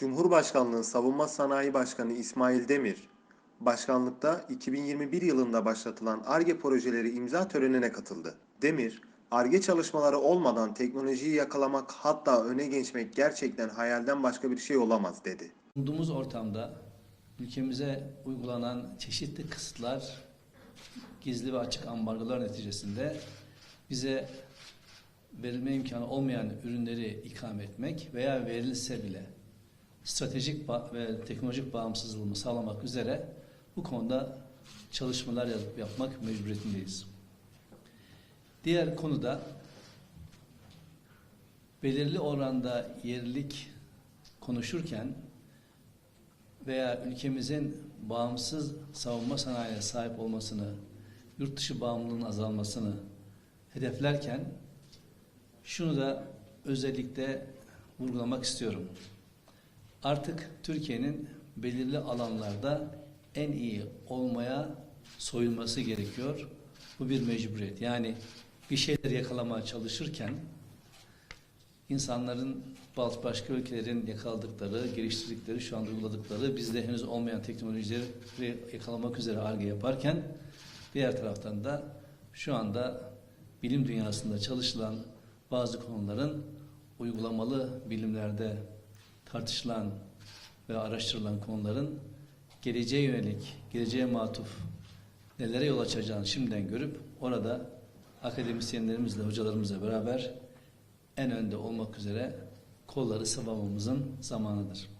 Cumhurbaşkanlığı Savunma Sanayi Başkanı İsmail Demir, başkanlıkta 2021 yılında başlatılan ARGE projeleri imza törenine katıldı. Demir, ARGE çalışmaları olmadan teknolojiyi yakalamak hatta öne geçmek gerçekten hayalden başka bir şey olamaz dedi. Bulunduğumuz ortamda ülkemize uygulanan çeşitli kısıtlar, gizli ve açık ambargolar neticesinde bize verilme imkanı olmayan ürünleri ikame etmek veya verilse bile stratejik ve teknolojik bağımsızlığımı sağlamak üzere bu konuda çalışmalar yap- yapmak mecburiyetindeyiz. Diğer konuda belirli oranda yerlilik konuşurken veya ülkemizin bağımsız savunma sanayine sahip olmasını, yurt dışı bağımlılığın azalmasını hedeflerken şunu da özellikle vurgulamak istiyorum. Artık Türkiye'nin belirli alanlarda en iyi olmaya soyulması gerekiyor. Bu bir mecburiyet. Yani bir şeyler yakalamaya çalışırken insanların bazı başka ülkelerin yakaladıkları, geliştirdikleri, şu anda uyguladıkları, bizde henüz olmayan teknolojileri yakalamak üzere arge yaparken diğer taraftan da şu anda bilim dünyasında çalışılan bazı konuların uygulamalı bilimlerde tartışılan ve araştırılan konuların geleceğe yönelik, geleceğe matuf nelere yol açacağını şimdiden görüp orada akademisyenlerimizle, hocalarımızla beraber en önde olmak üzere kolları sıvamamızın zamanıdır.